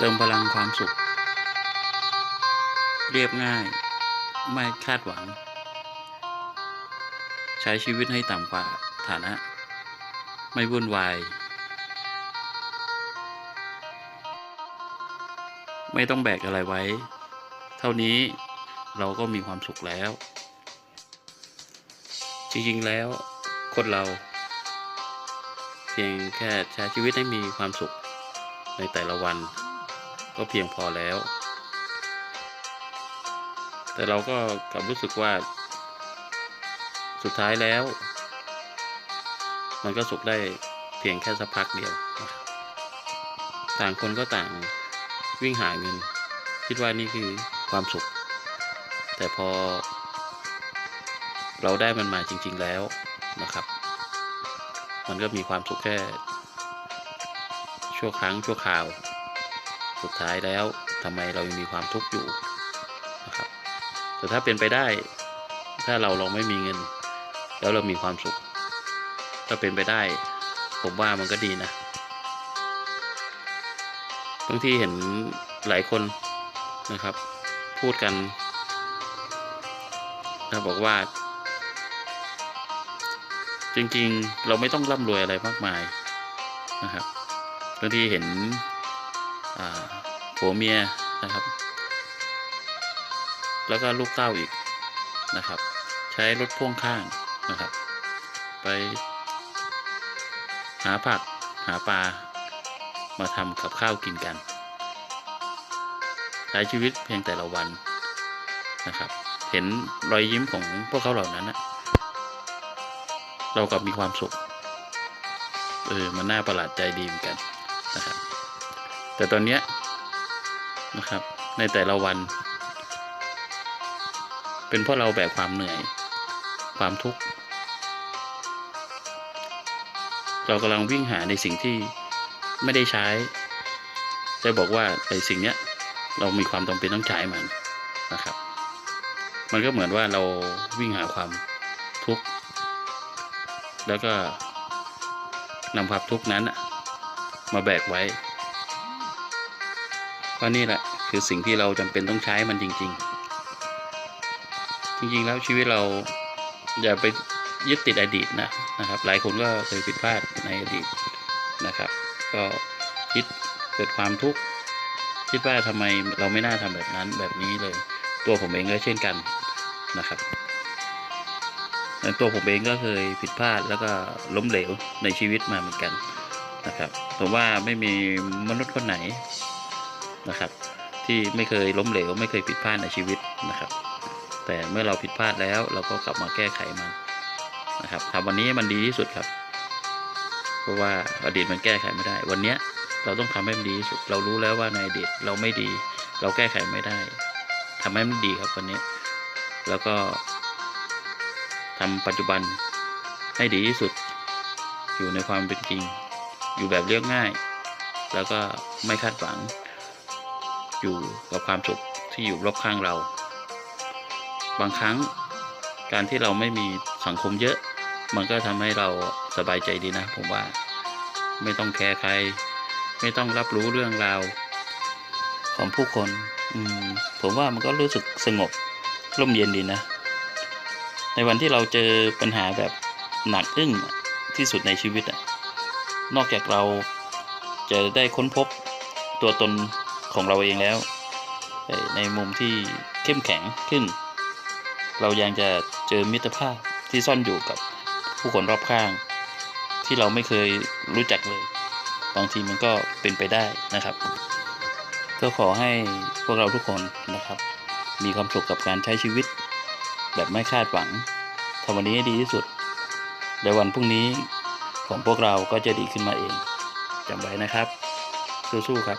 เติมพลังความสุข เรียบง่าย ไม่คาดหวัง ใช้ชีวิตให้ต่ำกว่าฐานะ ไม่วุ่นวาย ไม่ต้องแบกอะไรไว้ เท่านี้เราก็มีความสุขแล้ว จริง ๆ แล้ว คนเรา เพียงแค่ใช้ชีวิตให้มีความสุขในแต่ละวัน ก็เพียงพอแล้ว แต่เราก็กลับรู้สึกว่า สุดท้ายแล้ว มันก็สุขได้เพียงแค่สักพักเดียว ต่างคนก็ต่างวิ่งหาเงิน คิดว่านี่คือความสุข แต่พอ เราได้มันมาจริง ๆแล้วนะครับ มันก็มีความสุขแค่ชั่วครั้งชั่วคราว สุดท้ายแล้วทำไมเรายังมีความทุกข์อยู่นะครับแต่ถ้าเป็นไปได้ ถ้าเราลองไม่มีเงิน แล้วเรามีความสุข ถ้าเป็นไปได้ ผมว่ามันก็ดีนะบางทีเห็นหลายคนนะครับ พูดกันนะบอกว่า จริงๆ เราไม่ต้องร่ำรวยอะไรมากมายนะครับบางทีเห็น ผัวเมียนะครับ แล้วก็ลูกเต้าอีกนะครับ ใช้รถพ่วงข้างนะครับ ไป หาผักหาปลามาทำกับข้าวกินกัน ใช้ชีวิตเพียงแต่ละวันนะครับ เห็นรอยยิ้มของพวกเขาเหล่านั้นนะเรากลับมีความสุขเออมันน่าประหลาดใจดีเหมือนกันนะครับ แต่ตอนเนี้ยนะครับ ในแต่ละวัน เป็นเพราะเราแบกความเหนื่อย ความทุกข์ เรากำลังวิ่งหาในสิ่งที่ไม่ได้ใช้จะบอกว่าไอ้สิ่งเนี้ยเรามีความจำเป็นต้องใช้มันนะครับ มันก็เหมือนว่าเราวิ่งหาความทุกข์ แล้วก็นำความทุกข์นั้นมาแบกไว้ ว่านี่แหละคือสิ่งที่เราจำเป็นต้องใช้มันจริง ๆ จริง ๆ แล้วชีวิตเราอย่าไปยึดติดอดีตนะนะครับ หลายคนก็เคยผิดพลาดในอดีตนะครับ ก็คิดเกิดความทุกข์คิดว่าทำไมเราไม่น่าทำแบบนั้นแบบนี้เลย ตัวผมเองก็เช่นกันนะครับและตัวผมเองก็เคยผิดพลาดแล้วก็ล้มเหลวในชีวิตมาเหมือนกันนะครับผมว่าไม่มีมนุษย์คนไหน นะครับ ที่ไม่เคยล้มเหลว ไม่เคยผิดพลาดในชีวิตนะครับ แต่เมื่อเราผิดพลาดแล้วเราก็กลับมาแก้ไขมันนะครับทำวันนี้มันดีที่สุดครับ เพราะว่าอดีตมันแก้ไขไม่ได้ วันเนี้ยเราต้องทำให้มันดีที่สุด เรารู้แล้วว่าในอดีตเราไม่ดี เราแก้ไขไม่ได้ทำให้มันดีครับวันนี้ แล้วก็ทำปัจจุบันให้ดีที่สุด อยู่ในความเป็นจริง อยู่แบบเรียบง่าย แล้วก็ไม่คาดหวัง อยู่กับความสุขที่อยู่รอบข้างเรา บางครั้งการที่เราไม่มีสังคมเยอะ มันก็ทำให้เราสบายใจดีนะ ผมว่าไม่ต้องแคร์ใคร ไม่ต้องรับรู้เรื่องราวของผู้คน อืม ผมว่ามันก็รู้สึกสงบร่มเย็นดีนะ ในวันที่เราเจอปัญหาแบบหนักอึ้งที่สุดในชีวิตอะนอกจากเราจะได้ค้นพบตัวตน ของเราเองแล้ว ในมุมที่เข้มแข็งขึ้น เรายังจะเจอมิตรภาพที่ซ่อนอยู่กับผู้คนรอบข้าง ที่เราไม่เคยรู้จักเลย บางทีมันก็เป็นไปได้นะครับ ก็ขอให้พวกเราทุกคนนะครับ มีความสุขกับการใช้ชีวิต แบบไม่คาดหวังทำวันนี้ให้ดีที่สุดเดี๋ยววันพรุ่งนี้ของพวกเราก็จะดีขึ้นมาเองจำไว้นะครับ สู้ๆครับ